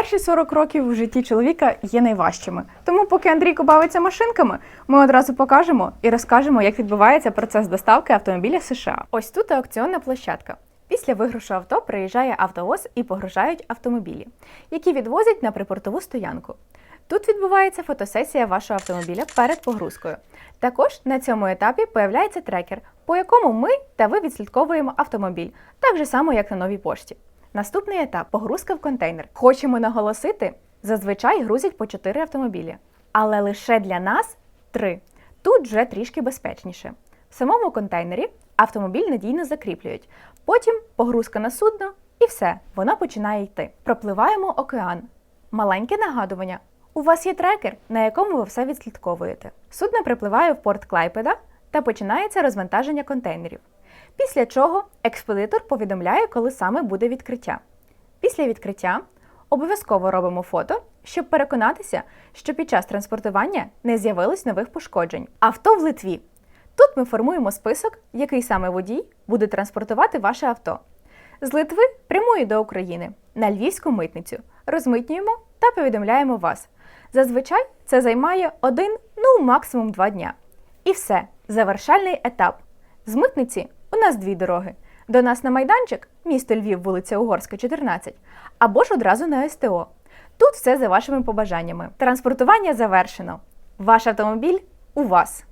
Перші 40 років в житті чоловіка є найважчими. Тому, поки Андрійко бавиться машинками, ми одразу покажемо і розкажемо, як відбувається процес доставки автомобіля США. Ось тут аукціонна площадка. Після виграшу авто приїжджає автовоз і погружають автомобілі, які відвозять на припортову стоянку. Тут відбувається фотосесія вашого автомобіля перед погрузкою. Також на цьому етапі появляється трекер, по якому ми та ви відслідковуємо автомобіль, так же само, як на новій пошті. Наступний етап погрузка в контейнер. Хочемо наголосити, зазвичай грузять по 4 автомобілі, але лише для нас 3. Тут вже трішки безпечніше. В самому контейнері автомобіль надійно закріплюють. Потім погрузка на судно і все, воно починає йти. Пропливаємо океан. Маленьке нагадування. У вас є трекер, на якому ви все відслідковуєте. Судно припливає в порт Клайпеда та починається розвантаження контейнерів. Після чого експедитор повідомляє, коли саме буде відкриття. Після відкриття обов'язково робимо фото, щоб переконатися, що під час транспортування не з'явилось нових пошкоджень. Авто в Литві. Тут ми формуємо список, який саме водій буде транспортувати ваше авто. З Литви прямує до України на львівську митницю. Розмитнюємо та повідомляємо вас. Зазвичай це займає один, ну максимум два дня. І все, завершальний етап. З митниці у нас дві дороги. До нас на майданчик, місто Львів, вулиця Угорська, 14, або ж одразу на СТО. Тут все за вашими побажаннями. Транспортування завершено. Ваш автомобіль у вас.